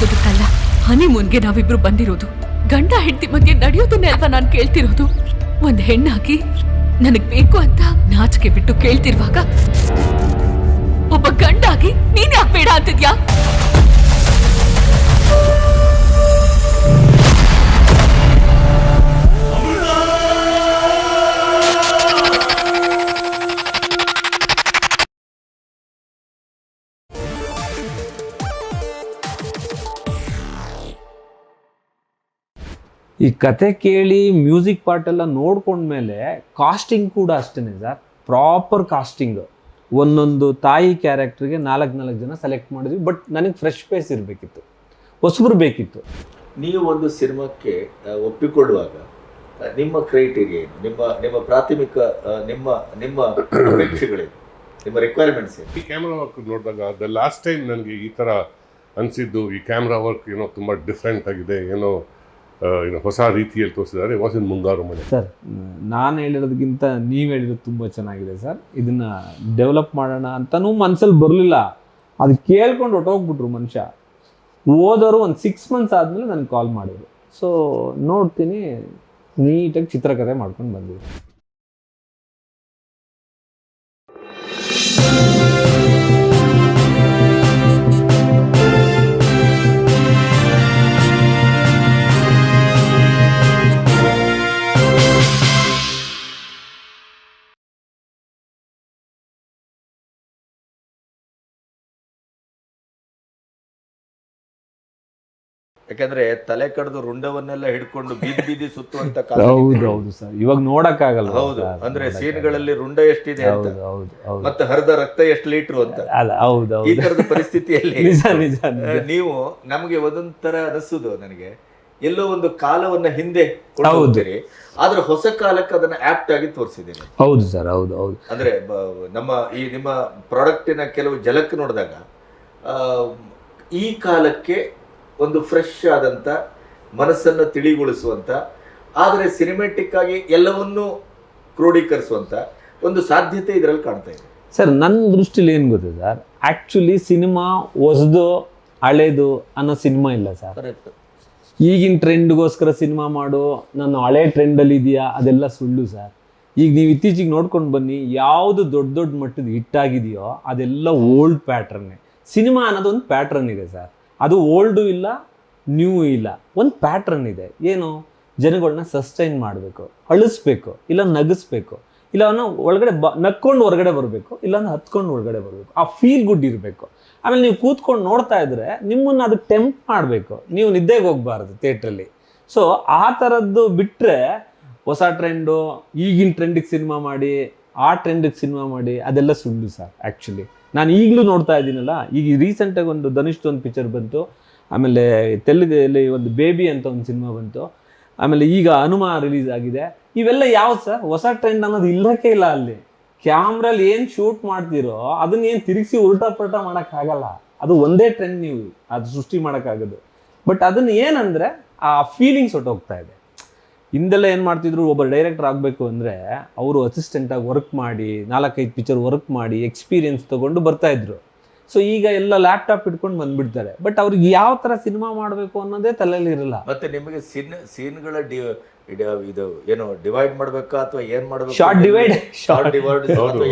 ಆಗೋದಕ್ಕಲ್ಲ ಹನಿಮೂನ್ಗೆ ನಾವಿಬ್ರು ಬಂದಿರೋದು. ಗಂಡ ಹೆಂಡತಿ ಮಧ್ಯೆ ನಡೆಯೋದನ್ನೇ ಅಲ್ವಾ ನಾನು ಕೇಳ್ತಿರೋದು? ಒಂದ್ ಹೆಣ್ಣಾಗಿ ನನಗ್ ಬೇಕು ಅಂತ ನಾಚಿಕೆ ಬಿಟ್ಟು ಕೇಳ್ತಿರುವಾಗ, ಒಬ್ಬ ಗಂಡಾಗಿ ನೀನ್ ಯಾಕೆ ಬೇಡ ಅಂತಿದ್ಯಾ? ಈ ಕತೆ ಕೇಳಿ ಮ್ಯೂಸಿಕ್ ಪಾರ್ಟೆಲ್ಲ ನೋಡ್ಕೊಂಡ್ಮೇಲೆ ಕಾಸ್ಟಿಂಗ್ ಕೂಡ ಅಷ್ಟೇ ಸರ್. ಪ್ರಾಪರ್ ಕಾಸ್ಟಿಂಗ್ ಒಂದೊಂದು ತಾಯಿ ಕ್ಯಾರೆಕ್ಟರ್ಗೆ ನಾಲ್ಕು ನಾಲ್ಕು ಜನ ಸೆಲೆಕ್ಟ್ ಮಾಡಿದ್ವಿ ಬಟ್ ನನಗೆ ಫ್ರೆಶ್ ಫೇಸ್ ಇರಬೇಕಿತ್ತು. ಹೊಸಬ್ರು ಬೇಕಿತ್ತು. ನೀವು ಒಂದು ಸಿನಿಮಾಕ್ಕೆ ಒಪ್ಪಿಕೊಳ್ಳುವಾಗ ನಿಮ್ಮ ಕ್ರೈಟೀರಿಯಾ ಏನು? ನಿಮ್ಮ ನಿಮ್ಮ ಪ್ರಾಥಮಿಕ ನಿಮ್ಮ ನಿಮ್ಮ ಅಪೇಕ್ಷೆಗಳೇನು? ನಿಮ್ಮ ರಿಕ್ವೈರ್ಮೆಂಟ್ಸ್ ಏನು? ಈ ಕ್ಯಾಮ್ರಾ ವರ್ಕ್ ನೋಡಿದಾಗ ದ ಲಾಸ್ಟ್ ಟೈಮ್ ನನಗೆ ಈ ಥರ ಅನಿಸಿದ್ದು ಈ ಕ್ಯಾಮ್ರಾ ವರ್ಕ್ ಏನೋ ತುಂಬ ಡಿಫ್ರೆಂಟ್ ಆಗಿದೆ ಏನೋ ಹೊಸ ರೀತಿಯಲ್ಲಿ ತೋರಿಸಿದ್ದಾರೆ. ವಾಸ್ ಮುಂಗಾರು ಮನೆ. ಸರ್, ನಾನು ಹೇಳಿರೋದಕ್ಕಿಂತ ನೀವು ಹೇಳಿರೋದು ತುಂಬ ಚೆನ್ನಾಗಿದೆ ಸರ್. ಇದನ್ನು ಡೆವಲಪ್ ಮಾಡೋಣ ಅಂತನೂ ಮನಸ್ಸಲ್ಲಿ ಬರಲಿಲ್ಲ. ಅದು ಕೇಳ್ಕೊಂಡು ಹೊಟ್ಟೋಗ್ಬಿಟ್ರು ಮನುಷ್ಯ. ಓದೋರು ಒಂದು ಸಿಕ್ಸ್ ಮಂತ್ಸ್ ಆದಮೇಲೆ ನನಗೆ ಕಾಲ್ ಮಾಡಿದ್ರು. ಸೊ ನೋಡ್ತೀನಿ. ನೀಟಾಗಿ ಚಿತ್ರಕಥೆ ಮಾಡ್ಕೊಂಡು ಬಂದಿದ್ದೆ ಯಾಕಂದ್ರೆ ತಲೆ ಕಡ್ದು ರುಂಡವನ್ನೆಲ್ಲ ಹಿಡ್ಕೊಂಡು ಬೀದಿ ಬೀದಿ ಸುತ್ತುವಂತ ಕಾಲ ಹೌದು ಹೌದು ಸರ್. ಇವಾಗ ನೋಡಕ್ಕಾಗಲ್ಲ ಹೌದು ಅಂದ್ರೆ ಸೀನ್ಗಳಲ್ಲಿ ರುಂಡ ಎಷ್ಟಿದೆ ಅಂತ. ಹೌದು ಹೌದು ಹೌದು. ಮತ್ತೆ ಹರಿದ ರಕ್ತ ಎಷ್ಟು ಲೀಟ್ರು ಅಂತ. ಅಲ್ಲ ಹೌದು ಈ ಹೌದು. ತರದ ಪರಿಸ್ಥಿತಿಯಲ್ಲಿ ನಿಜ ನಿಜ ನಿಜ. ನೀವು ನಮಗೆ ಒಂದೊಂಥರ ಅನಿಸುದು ನನಗೆ. ಎಲ್ಲೋ ಒಂದು ಕಾಲವನ್ನ ಹಿಂದೆ ಕೊಂಡು ಹೌದು. ಹೋಗ್ತೀರಿ ಆದ್ರೆ ಹೊಸ ಕಾಲಕ್ಕೆ ಅದನ್ನ ಆಪ್ಟ್ ಆಗಿ ತೋರಿಸಿದ್ದೀರಿ. ಹೌದು ಸರ್ ಹೌದು ಹೌದು. ಅಂದ್ರೆ ಬ- ನಮ್ಮ ಈ ನಿಮ್ಮ ಪ್ರಾಡಕ್ಟಿನ ಕೆಲವು ಜಲಕ್ ನೋಡಿದಾಗ ಆ, ಈ ಕಾಲಕ್ಕೆ ಒಂದು ಫ್ರೆಶ್ ಆದಂಥ ಮನಸ್ಸನ್ನು ತಿಳಿಗೊಳಿಸುವಂಥ ಆದರೆ ಸಿನಿಮೆಟಿಕ್ ಆಗಿ ಎಲ್ಲವನ್ನೂ ಕ್ರೋಢೀಕರಿಸುವಂಥ ಒಂದು ಸಾಧ್ಯತೆ ಇದರಲ್ಲಿ ಕಾಣ್ತಾ ಇದೆ. ಸರ್ ನನ್ನ ದೃಷ್ಟಿಲಿ ಏನು ಗೊತ್ತಿದೆ ಸರ್ ಆ್ಯಕ್ಚುಲಿ ಸಿನಿಮಾ ಹೊಸದು ಹಳೇದು ಅನ್ನೋ ಸಿನಿಮಾ ಇಲ್ಲ ಸರ್ ಕರೆಕ್ಟ್ ಈಗಿನ ಟ್ರೆಂಡ್ಗೋಸ್ಕರ ಸಿನಿಮಾ ಮಾಡು ನಾನು ಹಳೆ ಟ್ರೆಂಡಲ್ಲಿ ಇದೆಯಾ ಅದೆಲ್ಲ ಸುಳ್ಳು ಸರ್ ಈಗ ನೀವು ಇತ್ತೀಚೆಗೆ ನೋಡ್ಕೊಂಡು ಬನ್ನಿ ಯಾವುದು ದೊಡ್ಡ ದೊಡ್ಡ ಮಟ್ಟದ ಹಿಟ್ಟಾಗಿದೆಯೋ ಅದೆಲ್ಲ ಓಲ್ಡ್ ಪ್ಯಾಟ್ರನ್ನೇ ಸಿನಿಮಾ ಅನ್ನೋದು ಒಂದು ಪ್ಯಾಟ್ರನ್ ಇದೆ ಸರ್ ಅದು ಓಲ್ಡು ಇಲ್ಲ ನ್ಯೂ ಇಲ್ಲ. ಒಂದು ಪ್ಯಾಟ್ರನ್ ಇದೆ. ಏನು? ಜನಗಳನ್ನ ಸಸ್ಟೈನ್ ಮಾಡಬೇಕು, ಅಳಿಸ್ಬೇಕು, ಇಲ್ಲ ನಗಿಸ್ಬೇಕು, ಇಲ್ಲ ಅವನು ಒಳಗಡೆ ಬ, ನಕ್ಕೊಂಡು ಹೊರಗಡೆ ಬರಬೇಕು ಇಲ್ಲಾಂದ್ರೆ ಹತ್ಕೊಂಡು ಒಳಗಡೆ ಬರಬೇಕು. ಆ ಫೀಲ್ ಗುಡ್ ಇರಬೇಕು. ಆಮೇಲೆ ನೀವು ಕೂತ್ಕೊಂಡು ನೋಡ್ತಾ ಇದ್ರೆ ನಿಮ್ಮನ್ನು ಅದು ಟೆಂಪ್ ಮಾಡಬೇಕು. ನೀವು ನಿದ್ದೆಗೆ ಹೋಗಬಾರ್ದು ಥಿಯೇಟ್ರಲ್ಲಿ ಸೊ ಆ ಥರದ್ದು ಬಿಟ್ಟರೆ ಹೊಸ ಟ್ರೆಂಡು ಈಗಿನ ಟ್ರೆಂಡಿಗೆ ಸಿನಿಮಾ ಮಾಡಿ, ಆ ಟ್ರೆಂಡಿಗೆ ಸಿನಿಮಾ ಮಾಡಿ ಅದೆಲ್ಲ ಸುಳ್ಳು ಸರ್ ಆ್ಯಕ್ಚುಲಿ ನಾನು ಈಗಲೂ ನೋಡ್ತಾ ಇದ್ದೀನಲ್ಲ, ಈಗ ರೀಸೆಂಟಾಗಿ ಒಂದು ಧನುಷ್ದು ಒಂದು ಪಿಕ್ಚರ್ ಬಂತು, ಆಮೇಲೆ ತೆಲುಗಲ್ಲಿ ಒಂದು ಬೇಬಿ ಅಂತ ಒಂದು ಸಿನಿಮಾ ಬಂತು, ಆಮೇಲೆ ಈಗ ಹನುಮ ರಿಲೀಸ್ ಆಗಿದೆ. ಇವೆಲ್ಲ ಯಾವ್ದು ಸರ್ ಹೊಸ ಟ್ರೆಂಡ್ ಅನ್ನೋದು ಇಲ್ಲಕ್ಕೆ ಇಲ್ಲ ಅಲ್ಲಿ. ಕ್ಯಾಮ್ರಲ್ಲಿ ಏನು ಶೂಟ್ ಮಾಡ್ತೀರೋ, ಅದನ್ನ ಏನು ತಿರುಗಿಸಿ ಉಲ್ಟಾ ಪಲ್ಟಾ ಮಾಡೋಕ್ಕಾಗಲ್ಲ ಅದು ಒಂದೇ ಟ್ರೆಂಡ್ ನೀವು ಅದು ಸೃಷ್ಟಿ ಮಾಡೋಕ್ಕಾಗೋದು ಬಟ್ ಅದನ್ನ ಏನಂದರೆ, ಆ ಫೀಲಿಂಗ್ಸ್ ಹೊಟ್ಟೋಗ್ತಾ ಇದೆ. ಹಿಂದೆಲ್ಲ ಏನು ಮಾಡ್ತಿದ್ರು? ಒಬ್ಬ ಡೈರೆಕ್ಟರ್ ಆಗಬೇಕು ಅಂದರೆ ಅವರು ಅಸಿಸ್ಟೆಂಟಾಗಿ ವರ್ಕ್ ಮಾಡಿ ನಾಲ್ಕೈದು ಪಿಕ್ಚರ್ ವರ್ಕ್ ಮಾಡಿ ಎಕ್ಸ್ಪೀರಿಯನ್ಸ್ ತೊಗೊಂಡು ಬರ್ತಾ ಇದ್ರು. ಸೊ ಈಗ ಎಲ್ಲ ಲ್ಯಾಪ್ಟಾಪ್ ಇಟ್ಕೊಂಡು ಬಂದ್ಬಿಡ್ತಾರೆ. ಬಟ್ ಅವ್ರಿಗೆ ಯಾವ ಥರ ಸಿನಿಮಾ ಮಾಡಬೇಕು ಅನ್ನೋದೇ ತಲೆಯಲ್ಲಿ ಇರಲ್ಲ. ಮತ್ತೆ ನಿಮಗೆ ಸಿನ್ ಸೀನ್ಗಳ ಡಿ ಇದು ಏನು ಡಿವೈಡ್ ಮಾಡಬೇಕಾ ಅಥವಾ ಏನು ಮಾಡಬೇಕು? Short divide short divide.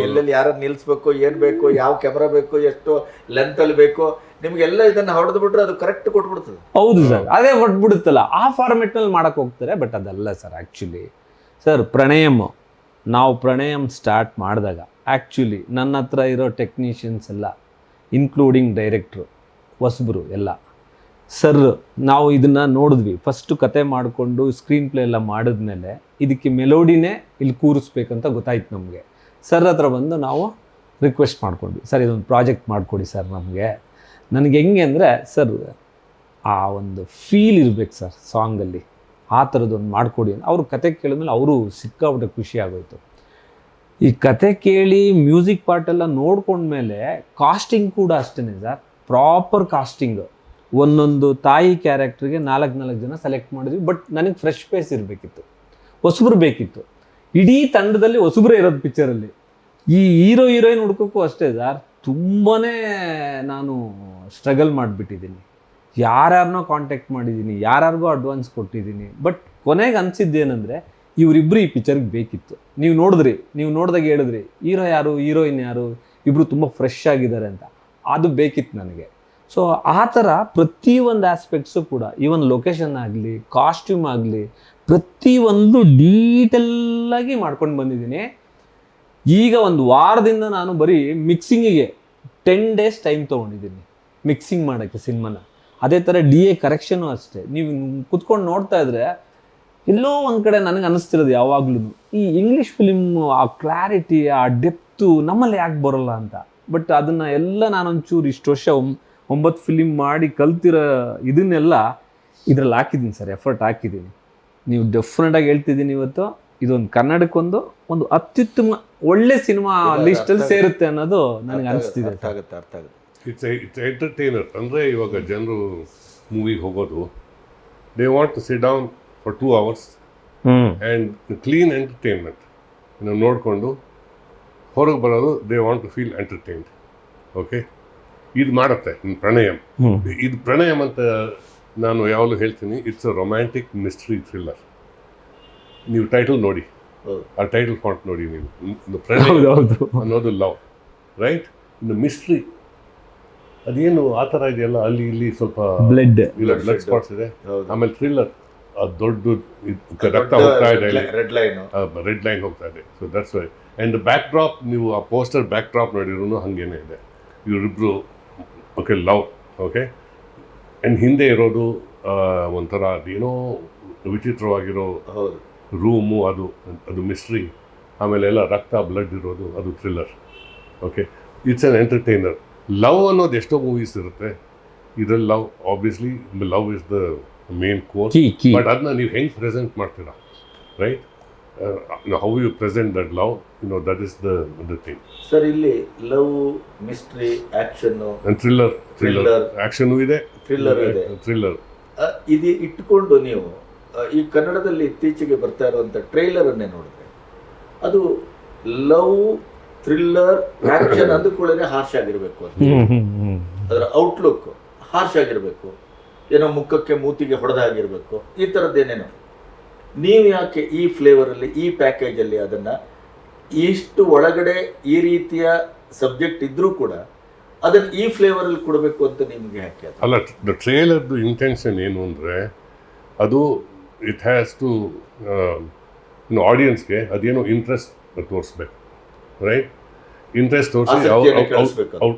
ಎಲ್ಲೆಲ್ಲಿ ಯಾರನ್ನ ನಿಲ್ಲಿಸ್ಬೇಕು ಏನು ಬೇಕು ಯಾವ ಕ್ಯಾಮ್ರಾ ಬೇಕು ಎಷ್ಟು ಲೆಂತಲ್ಲಿ ಬೇಕು? ನಿಮ್ಗೆಲ್ಲ ಇದನ್ನ ಹೊಡೆದು ಬಿಟ್ರೆ ಅದು ಕರೆಕ್ಟ್ ಕೊಟ್ಬಿಡ್ತದೆ. ಹೌದು ಸರ್, ಅದೇ ಹೊಟ್ಬಿಡುತ್ತಲ್ಲ ಆ ಫಾರ್ಮೆಟ್ನಲ್ಲಿ ಮಾಡಕ್ಕೆ ಹೋಗ್ತಾರೆ ಬಟ್ ಅದಲ್ಲ ಸರ್ ಆ್ಯಕ್ಚುಲಿ ಸರ್, ಪ್ರಣಯಂ, ನಾವು ಪ್ರಣಯಂ ಸ್ಟಾರ್ಟ್ ಮಾಡಿದಾಗ ಆ್ಯಕ್ಚುಲಿ ನನ್ನ ಹತ್ರ ಇರೋ ಟೆಕ್ನಿಷಿಯನ್ಸ್ ಎಲ್ಲ ಇನ್ಕ್ಲೂಡಿಂಗ್ ಡೈರೆಕ್ಟ್ರು ಹೊಸಬ್ರು ಎಲ್ಲ ಸರ್ ನಾವು ಇದನ್ನು ನೋಡಿದ್ವಿ. ಫಸ್ಟು ಕತೆ ಮಾಡಿಕೊಂಡು ಸ್ಕ್ರೀನ್ ಪ್ಲೇ ಎಲ್ಲ ಮಾಡಿದ್ಮೇಲೆ, ಇದಕ್ಕೆ ಮೆಲೋಡಿನೇ ಇಲ್ಲಿ ಕೂರಿಸ್ಬೇಕಂತ ಗೊತ್ತಾಯ್ತು ನಮಗೆ. ಸರ್ ಹತ್ರ ಬಂದು ನಾವು ರಿಕ್ವೆಸ್ಟ್ ಮಾಡ್ಕೊಂಡ್ವಿ. ಸರ್ ಇದೊಂದು ಪ್ರಾಜೆಕ್ಟ್ ಮಾಡಿಕೊಡಿ ಸರ್ ನಮಗೆ. ನನಗೆ ಹೆಂಗೆ ಅಂದರೆ, ಸರ್, ಆ ಒಂದು ಫೀಲ್ ಇರಬೇಕು ಸರ್ ಸಾಂಗಲ್ಲಿ ಆ ಥರದ್ದೊಂದು ಮಾಡಿಕೊಡಿ ಅಂತ. ಅವ್ರ ಕತೆ ಕೇಳಿದ್ಮೇಲೆ ಅವರು ಸಿಕ್ಕಾಬಿಟ್ಟೆ ಖುಷಿ ಆಗೋಯ್ತು. ಈ ಕತೆ ಕೇಳಿ ಮ್ಯೂಸಿಕ್ ಪಾರ್ಟೆಲ್ಲ ನೋಡ್ಕೊಂಡ್ಮೇಲೆ ಕಾಸ್ಟಿಂಗ್ ಕೂಡ ಅಷ್ಟೇ ಸರ್. ಪ್ರಾಪರ್ ಕಾಸ್ಟಿಂಗ್ ಒಂದೊಂದು ತಾಯಿ ಕ್ಯಾರೆಕ್ಟ್ರಿಗೆ ನಾಲ್ಕು ನಾಲ್ಕು ಜನ ಸೆಲೆಕ್ಟ್ ಮಾಡಿದ್ವಿ ಬಟ್ ನನಗೆ ಫ್ರೆಶ್ ಫೇಸ್ ಇರಬೇಕಿತ್ತು. ಹೊಸಬ್ರು ಬೇಕಿತ್ತು. ಇಡೀ ತಂಡದಲ್ಲಿ ಹೊಸಬ್ರೇ ಇರೋದು ಪಿಕ್ಚರಲ್ಲಿ ಈ ಹೀರೋ ಹೀರೋಯಿನ್ ಹುಡ್ಕೋಕ್ಕೂ ಅಷ್ಟೇ ಸರ್. ತುಂಬಾ ನಾನು ಸ್ಟ್ರಗಲ್ ಮಾಡಿಬಿಟ್ಟಿದ್ದೀನಿ. ಯಾರ್ಯಾರನ್ನೋ ಕಾಂಟ್ಯಾಕ್ಟ್ ಮಾಡಿದ್ದೀನಿ, ಯಾರ್ಯಾರಿಗೂ ಅಡ್ವಾನ್ಸ್ ಕೊಟ್ಟಿದ್ದೀನಿ. ಬಟ್ ಕೊನೆಗೆ ಅನಿಸಿದ್ದೇನೆಂದರೆ ಇವರಿಬ್ಬರು ಈ ಪಿಕ್ಚರ್ಗೆ ಬೇಕಿತ್ತು. ನೀವು ನೋಡಿದ್ರಿ, ನೀವು ನೋಡಿದಾಗ ಹೇಳಿದ್ರಿ, ಹೀರೋ ಯಾರು, ಹೀರೋಯಿನ್ ಯಾರು ಇಬ್ಬರು ತುಂಬ ಫ್ರೆಶ್ ಆಗಿದ್ದಾರೆ ಅಂತ. ಅದು ಬೇಕಿತ್ತು ನನಗೆ. ಸೊ ಆ ಥರ ಪ್ರತಿಯೊಂದು ಆಸ್ಪೆಕ್ಟ್ಸು ಕೂಡ ಈವನ್ ಲೊಕೇಶನ್ ಆಗಲಿ ಕಾಸ್ಟ್ಯೂಮ್ ಆಗಲಿ, ಪ್ರತಿಯೊಂದು ಡೀಟೆಲ್ಲಾಗಿ ಮಾಡ್ಕೊಂಡು ಬಂದಿದ್ದೀನಿ. ಈಗ ಒಂದು ವಾರದಿಂದ ನಾನು ಬರೀ ಮಿಕ್ಸಿಂಗಿಗೆ ಟೆನ್ ಡೇಸ್ ಟೈಮ್ ತೊಗೊಂಡಿದ್ದೀನಿ. ಮಿಕ್ಸಿಂಗ್ ಮಾಡೋಕ್ಕೆ ಸಿನಿಮಾನ. ಅದೇ ಥರ ಡಿ ಎ ಕರೆಕ್ಷನು ಅಷ್ಟೇ. ನೀವು ಕುತ್ಕೊಂಡು ನೋಡ್ತಾ ಇದ್ರೆ ಎಲ್ಲೋ ಒಂದು ಕಡೆ ನನಗೆ ಅನ್ನಿಸ್ತಿರೋದು ಯಾವಾಗ್ಲೂ. ಈ ಇಂಗ್ಲೀಷ್ ಫಿಲಿಮ್ ಆ ಕ್ಲಾರಿಟಿ ಆ ಡೆಪ್ತು ನಮ್ಮಲ್ಲಿ ಯಾಕೆ ಬರೋಲ್ಲ ಅಂತ. ಬಟ್ ಅದನ್ನು ಎಲ್ಲ ನಾನೊಂಚೂರು ಇಷ್ಟು ವರ್ಷ ಒಂಬತ್ತು ಫಿಲಿಮ್ ಮಾಡಿ ಕಲ್ತಿರೋ ಇದನ್ನೆಲ್ಲ ಇದ್ರಲ್ಲಿ ಹಾಕಿದ್ದೀನಿ ಸರ್ ಎಫರ್ಟ್ ಹಾಕಿದ್ದೀನಿ ನೀವು ಡೆಫಿನೆಟಾಗಿ ಹೇಳ್ತಿದ್ದೀನಿ ಇವತ್ತು. ಇದೊಂದು ಕನ್ನಡಕ್ಕೊಂದು ಒಂದು ಅತ್ಯುತ್ತಮ ಒಳ್ಳೆ ಸಿನಿಮಾ ಲಿಸ್ಟಲ್ಲಿ ಸೇರುತ್ತೆ ಅನ್ನೋದು ನನಗೆ ಅನಿಸ್ತಿದೆ ಅರ್ಥ ಆಗುತ್ತೆ ಅರ್ಥ ಆಗುತ್ತೆ. ಇಟ್ಸ್ ಇಟ್ಸ್ ಎಂಟರ್ಟೈನರ್ ಅಂದರೆ ಇವಾಗ ಜನರು ಮೂವಿಗೆ ಹೋಗೋದು. They want to sit down for two hours and clean entertainment ನಾವು ನೋಡಿಕೊಂಡು ಹೊರಗೆ ಬರೋದು they want to feel entertained okay ಇದು ಮಾಡುತ್ತೆ ನಿಮ್ಮ ಪ್ರಣಯಂ. ಇದು ಪ್ರಣಯಂ ಅಂತ ನಾನು ಯಾವಾಗಲೂ ಹೇಳ್ತೀನಿ it's a romantic mystery thriller ನೀವು ಟೈಟಲ್ ನೋಡಿ. ಹೌದು. ಆ ಟೈಟಲ್ ಫಾಂಟ್ ನೋಡಿ ನೀವು. ಪ್ರಣಯ ಅನ್ನೋದು ಲವ್ ರೈಟ್ ಇನ್ನು ಮಿಸ್ಟ್ರಿ ಅದೇನು ಆ ಥರ ಇದೆಯಲ್ಲ? ಅಲ್ಲಿ ಇಲ್ಲಿ ಸ್ವಲ್ಪ ಬ್ಲಡ್ ಇಲ್ಲ ಬ್ಲಡ್ ಸ್ಪಾಟ್ಸ್ ಇದೆ. ಆಮೇಲೆ ಥ್ರಿಲ್ಲರ್ ದೊಡ್ಡ ರಕ್ತ ಹೋಗ್ತಾ ಇದೆ ರೆಡ್ ಲೈನ್ ರೆಡ್ ಲೈನ್ ಹೋಗ್ತಾ ಇದೆ. So that's why and backdrop ನೀವು ಆ ಪೋಸ್ಟರ್ ಬ್ಯಾಕ್ ಡ್ರಾಪ್ ನೋಡಿದ್ರು ಹಾಗೇನೆ ಇದೆ. ಇವರಿಬ್ರು ಓಕೆ ಲವ್ ಓಕೆ ಆ್ಯಂಡ್ ಹಿಂದೆ ಇರೋದು ಆ, ಒಂಥರ ಅದೇನೋ ವಿಚಿತ್ರವಾಗಿರೋ ರೂಮು ಅದು ಅದು ಮಿಸ್ಟ್ರಿ ಆಮೇಲೆ ಎಲ್ಲ ರಕ್ತ ಬ್ಲಡ್ ಇರೋದು ಅದು thriller okay it's an entertainer love ಅನ್ನೋದು ಎಷ್ಟೋ ಮೂವೀಸ್ ಇರುತ್ತೆ. ಇದರಲ್ಲಿ love obviously love is the main course but ಅದನ್ನ ನೀವು ಹೆಂಗೆ ಪ್ರೆಸೆಂಟ್ ಮಾಡ್ತೀರಾ? Right how you present that love you know that is the the thing sir ಇಲ್ಲಿ love mystery action thriller thriller action ಇದೆ. ಥ್ರಿಲ್ಲರ್ ಇದೆ. Thriller ಇದು ಇಟ್ಕೊಂಡು ನೀವು ಈ ಕನ್ನಡದಲ್ಲಿ ಇತ್ತೀಚೆಗೆ ಬರ್ತಾ ಇರುವಂತ ಟ್ರೈಲರ್ ಅನ್ನೇ ನೋಡಿದ್ರೆ ಅದು ಲವ್ ಥ್ರಿಲ್ಲರ್ ಆಕ್ಷನ್ ಅಂದುಕೊಳ್ಳೇನೆ ಹಾರ್ಶ್ ಆಗಿರ್ಬೇಕು ಅಂತ ಅದರ ಔಟ್ಲುಕ್ ಹಾರ್ಶ್ ಆಗಿರಬೇಕು. ಏನೋ ಮುಖಕ್ಕೆ ಮೂತಿಗೆ ಹೊಡೆದಾಗಿರ್ಬೇಕು ಈ ಥರದ್ದೇನೇನೋ ನೀವು ಯಾಕೆ ಈ ಫ್ಲೇವರಲ್ಲಿ ಈ ಪ್ಯಾಕೇಜಲ್ಲಿ ಅದನ್ನು ಇಷ್ಟು ಒಳಗಡೆ ಈ ರೀತಿಯ ಸಬ್ಜೆಕ್ಟ್ ಇದ್ದರೂ ಕೂಡ ಅದನ್ನು ಈ ಫ್ಲೇವರಲ್ಲಿ ಕೊಡಬೇಕು ಅಂತ ನಿಮಗೆ ಯಾಕೆ ಅದು? ಅಲ್ಲ ದ ಟ್ರೇಲರ್ದು ಇಂಟೆನ್ಷನ್ ಏನು ಅಂದರೆ ಅದು ಇಟ್ ಹ್ಯಾಸ್ ಟು ಆಡಿಯನ್ಸ್ಗೆ ಅದೇನೋ ಇಂಟ್ರೆಸ್ಟ್ ತೋರಿಸ್ಬೇಕು ರೈಟ್ ಇಂಟ್ರೆಸ್ಟ್ ತೋರಿಸಿ.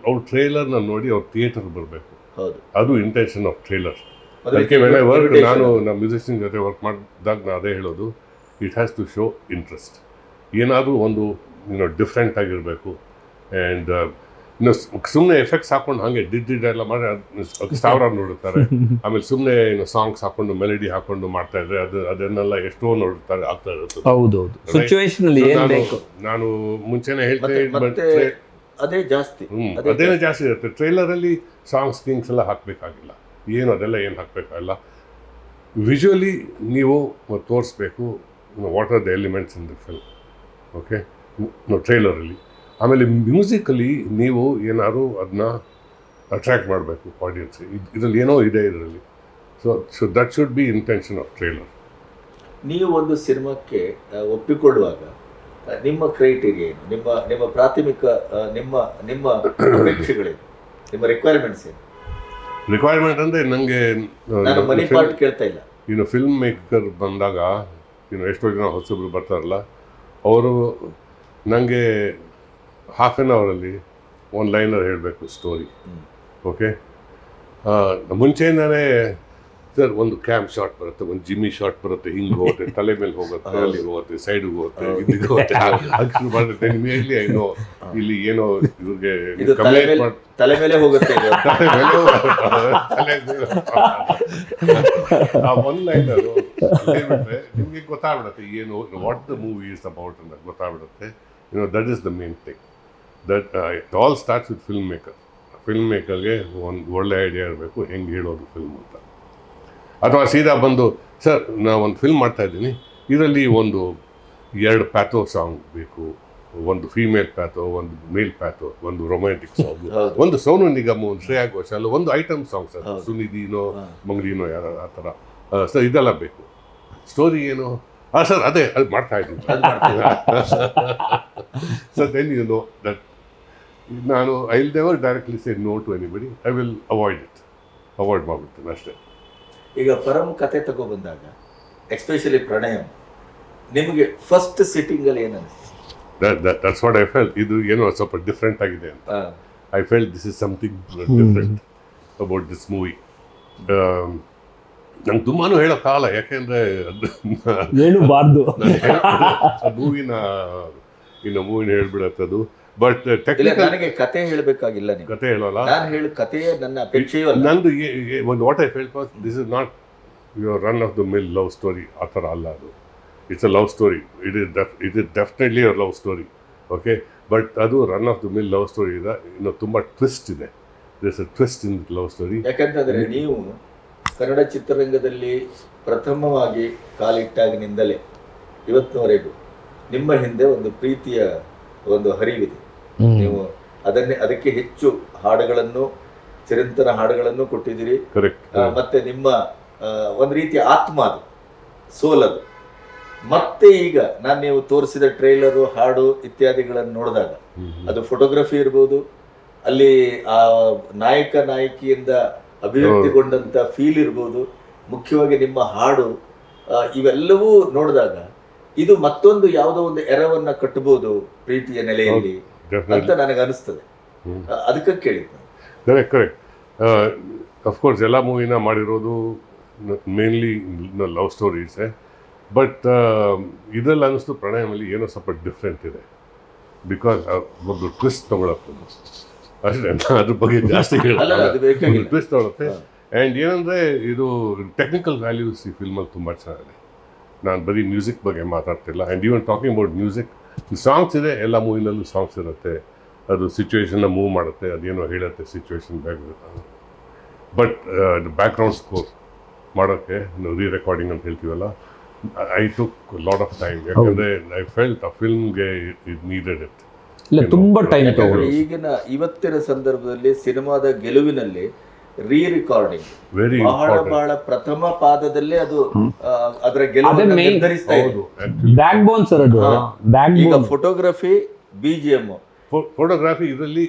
ಅವ್ರ ಟ್ರೇಲರ್ನ ನೋಡಿ ಅವ್ರ ಥಿಯೇಟರ್ ಬರಬೇಕು. ಅದು ಇಂಟೆನ್ಷನ್ ಆಫ್ ಟ್ರೇಲರ್ ಅದು ಅದಕ್ಕೆ ವೆನ್ ಐ ವರ್ಕ್. ನಾನು ನಮ್ಮ ಮ್ಯೂಸಿಷಿಯನ್ ಜೊತೆ ವರ್ಕ್ ಮಾಡಿದಾಗ ನಾನು ಅದೇ ಹೇಳೋದು it has to show interest ಏನಾದರೂ ಒಂದು ಡಿಫ್ರೆಂಟ್ ಆಗಿರಬೇಕು. ಆ್ಯಂಡ್ ಇನ್ನು ಸುಮ್ಮನೆ ಎಫೆಕ್ಟ್ಸ್ ಹಾಕೊಂಡು ಹಾಗೆ ಡಿಡ್ ಡಿಡ್ ಎಲ್ಲ ಮಾಡಿ ಅದು ಸಾವಿರಾರು ನೋಡುತ್ತಾರೆ. ಆಮೇಲೆ ಸುಮ್ಮನೆ ಏನು ಸಾಂಗ್ಸ್ ಹಾಕೊಂಡು ಮೆಲಡಿ ಹಾಕೊಂಡು ಮಾಡ್ತಾ ಇದ್ರೆ ಅದು ಅದನ್ನೆಲ್ಲ ಎಷ್ಟೋ ನೋಡುತ್ತಾರೆ ಆಗ್ತಾ ಇರುತ್ತೆ. ಹೌದೌದು. ನಾನು ಬೇಕು? ನಾನು ಮುಂಚೆನೇ ಹೇಳ್ತೀನಿ ಅದೇ ಜಾಸ್ತಿ. ಅದೇನೇ ಜಾಸ್ತಿ. ಇರುತ್ತೆ. ಟ್ರೈಲರಲ್ಲಿ ಸಾಂಗ್ಸ್ ಕಿಂಗ್ಸ್ ಎಲ್ಲ ಹಾಕಬೇಕಾಗಿಲ್ಲ. ಏನು ಅದೆಲ್ಲ ಏನು ಹಾಕಬೇಕಾಗಿಲ್ಲ. ವಿಜುವಲಿ ನೀವು ತೋರಿಸ್ಬೇಕು. What are the elements in the film okay ಟ್ರೈಲರಲ್ಲಿ ಆಮೇಲೆ ಮ್ಯೂಸಿಕಲಿ ನೀವು ಏನಾದರೂ ಅದನ್ನ ಅಟ್ರ್ಯಾಕ್ಟ್ ಮಾಡಬೇಕು ಆಡಿಯನ್ಸ್ ಇದರಲ್ಲಿ ಏನೋ ಇದೆ ಇದರಲ್ಲಿ. So so that should be intention of trailer ನೀವು ಒಂದು ಸಿನಿಮಾಕ್ಕೆ ಒಪ್ಪಿಕೊಳ್ಳುವಾಗ ನಿಮ್ಮ ಕ್ರೈಟೀರಿಯಾ ಏನು? ನಿಮ್ಮ ನಿಮ್ಮ ಪ್ರಾಥಮಿಕ ನಿಮ್ಮ ನಿಮ್ಮ ಅಪೇಕ್ಷೆಗಳೇನು? ನಿಮ್ಮ ರಿಕ್ವೈರ್ಮೆಂಟ್ಸ್ ಏನು? ರಿಕ್ವೈರ್ಮೆಂಟ್ ಅಂದರೆ ನನಗೆ ನಾನು ಮನಿ ಪಾರ್ಟ್ ಕೇಳ್ತಾ ಇಲ್ಲ. ಇನ್ನು ಫಿಲ್ಮ್ ಮೇಕರ್ ಬಂದಾಗ ಇನ್ನು ಎಷ್ಟೋ ಜನ ಹೊಸಬ್ರು ಬರ್ತಾರಲ್ಲ ಅವರು ನನಗೆ ಹಾಫ್ ಆನ್ ಅವರಲ್ಲಿ ಒಂದು ಲೈನರ್ ಹೇಳಬೇಕು ಸ್ಟೋರಿ. ಓಕೆ ಮುಂಚೆಯಿಂದಾನೇ ಸರ್ ಒಂದು ಕ್ಯಾಂಪ್ ಶಾರ್ಟ್ ಬರುತ್ತೆ ಒಂದು ಜಿಮ್ಮಿ ಶಾರ್ಟ್ ಬರುತ್ತೆ ಹಿಂಗೆ ಹೋಗುತ್ತೆ ತಲೆ ಮೇಲೆ ಹೋಗುತ್ತೆ. ಅಲ್ಲಿಗೆ ಹೋಗುತ್ತೆ ಸೈಡ್ಗೆ ಹೋಗುತ್ತೆ. ಇಲ್ಲಿಗೆ ಹೋಗುತ್ತೆ ಅದು ಮಾಡುತ್ತೆ ನಿಮಗೆ ಏನೋ ಇಲ್ಲಿ ಏನೋ ಇವ್ರಿಗೆ ತಲೆ ಕಂಪ್ಲೇಂಟ್ ಮೇಲೆ ಮಾಡಿ ತಲೆ ಮೇಲೆ ಹೋಗುತ್ತೆ. ತಲೆ ಮೇಲೆ ಮೇಲೆ ಆ ಒನ್ ಲೈನರು ನಿಮಗೆ ಗೊತ್ತಾಗ್ಬಿಡುತ್ತೆ ಏನು what the movie is about ಅಂತ ಗೊತ್ತಾಗ್ಬಿಡುತ್ತೆ you know that is the main thing that it all starts with film maker film ಮೇಕರ್ಗೆ ಒಂದು ಒಳ್ಳೆ ಐಡಿಯಾ ಇರಬೇಕು ಹೆಂಗೆ ಹೇಳೋದು ಫಿಲ್ಮ್ ಅಂತ. ಅಥವಾ ಸೀದಾ ಬಂದು ಸರ್ ನಾನು ಒಂದು ಫಿಲ್ಮ್ ಮಾಡ್ತಾ ಇದ್ದೀನಿ. ಇದರಲ್ಲಿ ಒಂದು ಎರಡು ಪ್ಯಾಥೋ ಸಾಂಗ್ ಬೇಕು ಒಂದು ಫೀಮೇಲ್ ಪ್ಯಾಥೋ ಒಂದು ಮೇಲ್ ಪ್ಯಾಥೋ ಒಂದು ರೊಮ್ಯಾಂಟಿಕ್ ಸಾಂಗ್ ಒಂದು ಸೌನು ನಿಗಮ ಒಂದು ಶ್ರೇಯಾ ಘೋಷಾಲ್ ಒಂದು ಐಟಮ್ ಸಾಂಗ್ ಸರ್. ಸುನಿಧಿನೋ. ಮಂಗ್ಲಿನೋ ಯಾರ ಆ ಥರ. ಸರ್ ಇದೆಲ್ಲ ಬೇಕು. ಸ್ಟೋರಿ ಏನು? ಹಾಂ ಸರ್ ಅದೇ ಅದು ಮಾಡ್ತಾ ಇದ್ದೀನಿ. Sir then you know that ನಾನು I will never directly say no to anybody I will avoid it avoid ಮಾಡ್ಬಿಡ್ತೀನಿ ಅಷ್ಟೇ. ಈಗ ಪರಂ ಕತೆ ತಗೋ ಬಂದಾಗ ಎಸ್ಪೆಷಲಿ ಪ್ರಣಯಂ ನಿಮಗೆ ಫಸ್ಟ್ ಸಿಟ್ಟಿಂಗ್ ಅಲ್ಲಿ ಏನು ದಟ್ಸ್ ವಾಟ್ ಐ ಫೆಲ್ ಇದು ಏನೋ ಸ್ವಲ್ಪ ಡಿಫ್ರೆಂಟ್ ಆಗಿದೆ ಅಂತ. I felt this is something different about this movie ನಂಗೆ ತುಂಬಾನು ಹೇಳೋಕ್ಕಾಗಲ್ಲ ಯಾಕೆಂದ್ರೆ ಅದು ಮೂವಿನ ಇನ್ನು ಮೂವಿನ ಹೇಳ್ಬಿಡತ್ತದು. ಬಟ್ ಟೆಕ್ನಿಕಲ್ ನನಗೆ ಕತೆ ಹೇಳಬೇಕಾಗಿಲ್ಲ ನೀವು. ಕತೆ ಹೇಳೋಲ್ಲ? ನಾನು ಹೇಳ ಕಥೆಯೇ ನನ್ನ ಅಪೇಕ್ಷೆಯೂ ಅಲ್ಲ. ನಂದು ಒಂದು what I felt first this is not your run of the mill love story ಆ ಥರ ಅಲ್ಲ ಅದು. It's a love story it is though it is definitely your love story okay but ಅದು run of the mill love story ಇದೆ ಇನ್ನು ತುಂಬ twist ಇದೆ. This a twist in love story ಯಾಕಂತಂದರೆ ನೀವು ಕನ್ನಡ ಚಿತ್ರರಂಗದಲ್ಲಿ ಪ್ರಥಮವಾಗಿ ಕಾಲಿಟ್ಟಾಗಿನಿಂದಲೇ ಇವತ್ತಿನವರೆಗೂ ನಿಮ್ಮ ಹಿಂದೆ ಒಂದು ಪ್ರೀತಿಯ ಒಂದು ಹರಿವಿದೆ. ನೀವು ಅದನ್ನೇ ಅದಕ್ಕೆ ಹೆಚ್ಚು ಹಾಡುಗಳನ್ನು ಚಿರಂತನ ಹಾಡುಗಳನ್ನು ಕೊಟ್ಟಿದ್ದೀರಿ. ಮತ್ತೆ ನಿಮ್ಮ ಒಂದು ರೀತಿ ಆತ್ಮ ಅದು ಸೋಲದು ಮತ್ತೆ ಈಗ ನಾನು ನೀವು ತೋರಿಸಿದ ಟ್ರೈಲರು ಹಾಡು ಇತ್ಯಾದಿಗಳನ್ನು ನೋಡಿದಾಗ ಅದು ಫೋಟೋಗ್ರಫಿ ಇರ್ಬೋದು ಅಲ್ಲಿ ಆ ನಾಯಕ ನಾಯಕಿಯಿಂದ ಅಭಿವ್ಯಕ್ತಿಗೊಂಡಂತ ಫೀಲ್ ಇರ್ಬೋದು ಮುಖ್ಯವಾಗಿ ನಿಮ್ಮ ಹಾಡು ಇವೆಲ್ಲವೂ ನೋಡಿದಾಗ ಇದು ಮತ್ತೊಂದು ಯಾವುದೋ ಒಂದು ಎರವನ್ನ ಕಟ್ಟಬಹುದು ಪ್ರೀತಿಯ ನೆಲೆಯಲ್ಲಿ. ಅಂತ ನನಗೆ ಅನಿಸ್ತದೆ. ಅದಕ್ಕೆ ಕೇಳಿದ್ದು ನಾನು. ಕರೆಕ್ಟ್ ಅಫ್ಕೋರ್ಸ್ ಎಲ್ಲ ಮೂವಿನ ಮಾಡಿರೋದು ಮೇನ್ಲಿ ಲವ್ ಸ್ಟೋರೀಸೇ ಬಟ್ ಇದರಲ್ಲಿ ಅನ್ನಿಸ್ತು ಪ್ರಣಯಮಲ್ಲಿ ಏನೋ ಸ್ವಲ್ಪ ಡಿಫ್ರೆಂಟ್ ಇದೆ. ಬಿಕಾಸ್ ಒಂದು ಟ್ವಿಸ್ಟ್ ತೊಗೊಳಕ್ಕೆ ಅಷ್ಟೇ ಅದ್ರ ಬಗ್ಗೆ ಜಾಸ್ತಿ. ಟ್ವಿಸ್ಟ್ ತೊಗೊಳುತ್ತೆ. ಆ್ಯಂಡ್ ಏನಂದರೆ ಇದು ಟೆಕ್ನಿಕಲ್ ವ್ಯಾಲ್ಯೂಸ್ ಈ ಫಿಲ್ಮಲ್ಲಿ ತುಂಬ ಚೆನ್ನಾಗಿದೆ. ನಾನು ಬರೀ ಮ್ಯೂಸಿಕ್ ಬಗ್ಗೆ ಮಾತಾಡ್ತಿಲ್ಲ. And even talking about music songs ಇದೆ ಎಲ್ಲ ಮೂವಿನಲ್ಲೂ ಸಾಂಗ್ಸ್ ಇರುತ್ತೆ ಅದು ಸಿಚುವೇಶನ್ನ ಮೂವ್ ಮಾಡುತ್ತೆ ಅದೇನೋ ಹೇಳುತ್ತೆ situation back but background score ಮಾಡೋಕ್ಕೆ ನಾವು ರೀ ರೆಕಾರ್ಡಿಂಗ್ ಅಂತ ಹೇಳ್ತೀವಲ್ಲ I took lot of time. ಯಾಕಂದರೆ ಐ ಫೆಲ್ಟ್ ಆ ಫಿಲ್ಮ್ಗೆ ಇಟ್ ನೀಡೆಡ್ ಇಟ್ ಇಲ್ಲ ತುಂಬಾ ಟೈಮ್ ಈಗಿನ ಇವತ್ತಿನ ಸಂದರ್ಭದಲ್ಲಿ ಸಿನಿಮಾದ ಗೆಲುವಿನಲ್ಲಿ ರೀ ರಿಕಾರ್ಡಿಂಗ್ ವೆರಿ ಬಹಳ ಬಹಳ ಪ್ರಥಮ ಪಾದದಲ್ಲೇ ಅದು ಅದರ ಅದೇ ಗೆಲುವನ್ನು main- ನಿರ್ಧರಿಸ್ತಾ ಇದೆ. ಬ್ಯಾಕ್ ಬೋನ್ ಸರ್ ಅದು. ಬ್ಯಾಕ್ ಈಗ ಫೋಟೋಗ್ರಫಿ ಬಿಜಿಎಂ ಫೋಟೋಗ್ರಾಫಿ ಇದರಲ್ಲಿ.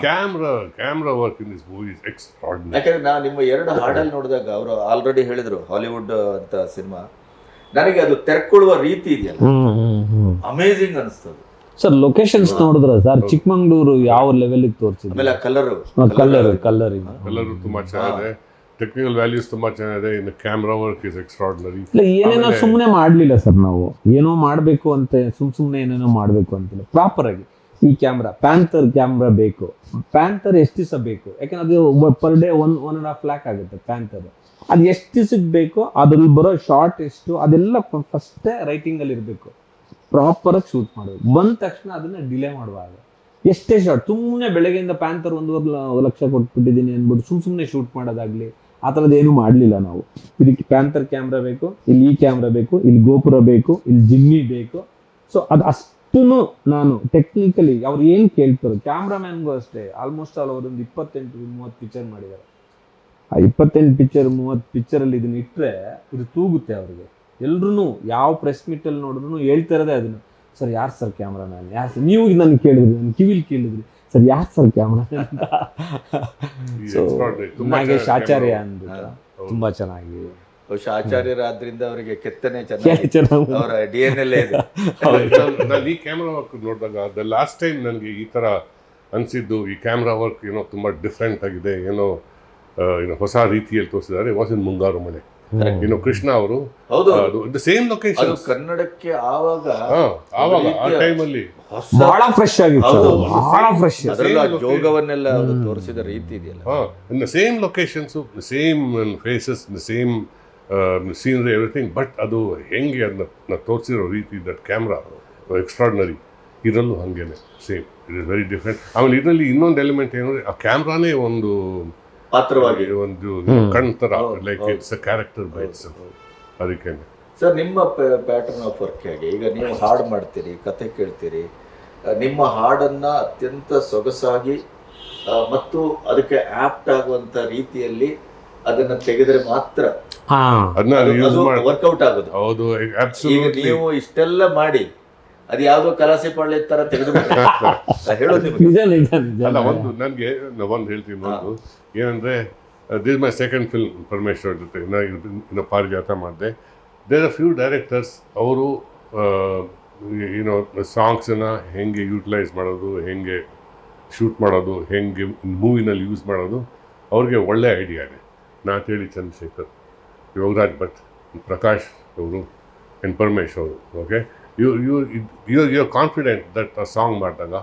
Camera camera work in this movie is extraordinary ಯಾಕಂದ್ರೆ ನಾನು ನಿಮ್ಮ ಎರಡು ಹಾಡಲ್ಲಿ ನೋಡಿದಾಗ ಅವರು ಆಲ್ರೆಡಿ ಹೇಳಿದ್ರು ಹಾಲಿವುಡ್ ಅಂತ ಸಿನಿಮಾ. ನನಗೆ ಅದು ತೆರ್ಕೊಳ್ಳುವ ರೀತಿ ಇದೆಯಲ್ಲ. ಅಮೇಝಿಂಗ್ ಅನಿಸ್ತದೆ. ಸರ್ ಲೊಕೇಶನ್ಸ್ ನೋಡಿದ್ರ ಸರ್ ಚಿಕ್ಕಮಂಗ್ಳೂರು ಯಾವ ಲೆವೆಲ್ ತೋರಿಸಿದ್ರು? ಆಮೇಲೆ ಕಲರ್ ಕಲರ್ ಕಲರ್ ಎಲ್ಲರೂ ತುಂಬಾ ಚೆನ್ನಾಗಿದೆ. ಟೆಕ್ನಿಕಲ್ ವ್ಯಾಲ್ಯೂಸ್ ತುಂಬಾ ಚೆನ್ನಾಗಿದೆ. ಇನ್ನು ಕ್ಯಾಮ್ರಾ ವರ್ಕ್ ಇಸ್ ಎಕ್ಸ್ಟ್ರಾರ್ಡಿನರಿ ಇಲ್ಲ ಏನೇನೋ ಸುಮ್ಮನೆ ಮಾಡ್ಲಿಲ್ಲ ಸರ್ ನಾವು. ಏನೋ ಮಾಡಬೇಕು ಅಂತ ಸುಮ್ ಸುಮ್ಮನೆ ಏನೇನೋ ಮಾಡಬೇಕು ಅಂತಿಲ್ಲ. ಪ್ರಾಪರ್ ಆಗಿ ಈ ಕ್ಯಾಮ್ರಾ ಪ್ಯಾಂಥರ್ ಕ್ಯಾಮ್ರಾ ಬೇಕು. ಪ್ಯಾಂಥರ್ ಎಷ್ಟು ದಿವಸ ಬೇಕು? ಯಾಕಂದ್ರೆ ಅದು per day one one and half lakh ಆಗುತ್ತೆ ಪ್ಯಾಂಥರ್ ಅದು ಎಷ್ಟು ದಿವಸಕ್ಕೆ ಬೇಕೋ? ಅದ್ರಲ್ಲಿ ಬರೋ ಶಾರ್ಟ್ ಎಷ್ಟು? ಅದೆಲ್ಲ ಫಸ್ಟೇ ರೈಟಿಂಗಲ್ಲಿ ಇರಬೇಕು. ಪ್ರಾಪರಾಗಿ ಶೂಟ್ ಮಾಡಬೇಕು ಬಂದ ತಕ್ಷಣ ಅದನ್ನ ಡಿಲೇ ಮಾಡುವಾಗ. ಎಷ್ಟೇ ಶಾರ್ಟ್ ಸುಮ್ಮನೆ ಬೆಳಗ್ಗೆಯಿಂದ ಪ್ಯಾಂಥರ್ ಒಂದು ಲಕ್ಷ ಕೊಟ್ಬಿಟ್ಟಿದ್ದೀನಿ ಅಂದ್ಬಿಟ್ಟು ಸುಮ್ ಸುಮ್ಮನೆ ಶೂಟ್ ಮಾಡೋದಾಗ್ಲಿ, ಆ ಥರದ್ದು ಏನು ಮಾಡಲಿಲ್ಲ ನಾವು. ಇದಕ್ಕೆ ಪ್ಯಾಂಥರ್ ಕ್ಯಾಮ್ರಾ ಬೇಕು, ಇಲ್ಲಿ ಈ ಕ್ಯಾಮ್ರಾ ಬೇಕು, ಇಲ್ಲಿ ಗೋಪುರ ಬೇಕು, ಇಲ್ಲಿ ಜಿಮ್ಮಿ ಬೇಕು. ಸೊ ಅದು ಅಷ್ಟೂ ನಾನು ಟೆಕ್ನಿಕಲಿ ಅವ್ರು ಏನು ಕೇಳ್ತಾರೆ ಕ್ಯಾಮ್ರಾಮ್ಯಾನ್ಗೂ ಅಷ್ಟೇ ಆಲ್ಮೋಸ್ಟ್ ಆಲ್ ಅವರೊಂದು ಇಪ್ಪತ್ತೆಂಟು, ಮೂವತ್ತು ಪಿಕ್ಚರ್ ಮಾಡಿದ್ದಾರೆ ಆ ಇಪ್ಪತ್ತೆಂಟು ಪಿಕ್ಚರ್ ಮೂವತ್ತು ಪಿಕ್ಚರಲ್ಲಿ ಇದನ್ನ ಇಟ್ಟರೆ ಇದು ತೂಗುತ್ತೆ ಅವ್ರಿಗೆ. ಎಲ್ರೂ ಯಾವ ಪ್ರೆಸ್ ಮೀಟಲ್ಲಿ ನೋಡಿದ್ರು ಹೇಳ್ತಾ ಇರೋದೇ ಅದನ್ನು. ಸರ್ ಯಾರು ಸರ್ ಕ್ಯಾಮ್ರಾಮ್ಯಾನ್ ಯಾರು ಸರ್ ನೀವು ನನ್ನ ಕೇಳಿದ್ರಿ ನನ್ನ ಕಿವಿಲಿ ಕೇಳಿದ್ರಿ. ಸರ್ ಯಾರು ಸರ್ ಅಂತ. ಸೊ ನಾಗೇಶ್ ಆಚಾರ್ಯ. ಅಂದ್ಬಿಟ್ಟು. ತುಂಬಾ ಚೆನ್ನಾಗಿ. ಬಹುಶಃ ಆಚಾರ್ಯರಾದ್ರಿಂದ ಅವರಿಗೆ ಕೆತ್ತನೆ ಚೆನ್ನಾಗಿ. ಅವರ ಡಿ ಎನ್ ಎಲ್ ನಾನು ಈ ಕ್ಯಾಮ್ರಾ ವರ್ಕ್ ನೋಡಿದಾಗ ದ ಲಾಸ್ಟ್ ಟೈಮ್ ನನಗೆ ಈ ಥರ ಅನಿಸಿದ್ದು ಈ ಕ್ಯಾಮ್ರಾ ವರ್ಕ್ ಏನೋ ತುಂಬ ಡಿಫ್ರೆಂಟ್ ಆಗಿದೆ ಏನೋ ಏನೋ ಹೊಸ ರೀತಿಯಲ್ಲಿ ತೋರಿಸಿದ್ದಾರೆ ವಾಸ್ ಇನ್ ಮುಂಗಾರು ಮನೆ. ಇನ್ನು ಕೃಷ್ಣ ಅವರು ಹೌದು ಅದು ದ ಸೇಮ್ ಅದು ಲೊಕೇಶನ್ ಕನ್ನಡಕ್ಕೆ ಆವಾಗ ಆವಾಗ ಆ ಟೈಮಲ್ಲಿ ಬಹಳ ಫ್ರೆಶ್ ಆಗಿತ್ತು ಹೌದು. ಬಹಳ ಫ್ರೆಶ್ ಅದರಲ್ಲೂ ಆ ಜೋಗವನ್ನೆಲ್ಲ ತೋರಿಸಿದ ರೀತಿ ಇದೆಯಲ್ಲ. In the same locations same faces the same scenery everything but ಅದು ಹೆಂಗೆ ಅದನ್ನ ತೋರಿಸಿರೋ ರೀತಿ ದಟ್ ಕ್ಯಾಮ್ರಾ ಎಕ್ಸ್ಟ್ರಾರ್ಡಿನರಿ ಇದರಲ್ಲೂ ಹಾಗೇನೆ same it is very different ಆಮೇಲೆ ಇದರಲ್ಲಿ ಇನ್ನೊಂದು ಎಲಿಮೆಂಟ್ ಏನಂದರೆ ಆ ಕ್ಯಾಮ್ರಾನೇ ಒಂದು ಪಾತ್ರವಾಗಿ. ಒಂದು ಕಣ್ತರ like. It's a character by it's ಅದಕ್ಕೆ. ಸರ್ ನಿಮ್ಮ ಪ್ಯಾಟರ್ನ್ ಆಫ್ ವರ್ಕ್ ಹೇಗೆ? ಈಗ ನೀವು ಹಾಡು ಮಾಡ್ತೀರಿ ಕತೆ ಕೇಳ್ತೀರಿ ನಿಮ್ಮ ಹಾಡನ್ನ ಅತ್ಯಂತ ಸೊಗಸಾಗಿ ಮತ್ತು ಅದಕ್ಕೆ ಆಪ್ಟ್ ಆಗುವಂತ ರೀತಿಯಲ್ಲಿ ಅದನ್ನ ತೆಗೆದರೆ ಮಾತ್ರ ಹಾ. ಅದನ್ನ ಯೂಸ್ ಮಾಡಿ ವರ್ಕೌಟ್ ಆಗೋದು. ಹೌದು ನೀವು ಇಷ್ಟೆಲ್ಲ ಮಾಡಿ ಅದು ಯಾವುದೋ ಕಲಾಸೆ ಪಾಳ್ಯ ತರ ತೆಗೆದು ಹೇಳೋದು ನಿಮಗೆ. ನಿಜ ನಿಜ ನಿಜ ಅಲ್ಲ ಒಂದು ನನಗೆ ಒಂದು ಹೇಳ್ತೀನಿ ಒಂದು. ಏನಂದ್ರೆ this my second film Parameshwar ಜೊತೆ. ಇನ್ನೊ ಇದು- ಇನ್ನು ಪಾರಿಜಾತ ಮಾಡಿದೆ. ದೇರ್ ಆರ್ ಫ್ಯೂ ಡೈರೆಕ್ಟರ್ಸ್ ಅವರು ಏನೋ ಸಾಂಗ್ಸನ್ನು ಹೆಂಗೆ ಯೂಟಿಲೈಸ್ ಮಾಡೋದು ಹೆಂಗೆ ಶೂಟ್ ಮಾಡೋದು ಹೆಂಗೆ ಮೂವಿನಲ್ಲಿ ಯೂಸ್ ಮಾಡೋದು ಅವ್ರಿಗೆ ಒಳ್ಳೆ ಐಡಿಯಾ ಇದೆ. ನಾತೇಳಿ ಚಂದ್ರಶೇಖರ್ ಯೋಗರಾಜ್ ಭಟ್ ಪ್ರಕಾಶ್ ಅವರು ಆ್ಯಂಡ್ ಪರಮೇಶ್ ಅವರು okay you you you you confident that ಆ ಸಾಂಗ್ ಮಾಡಿದಾಗ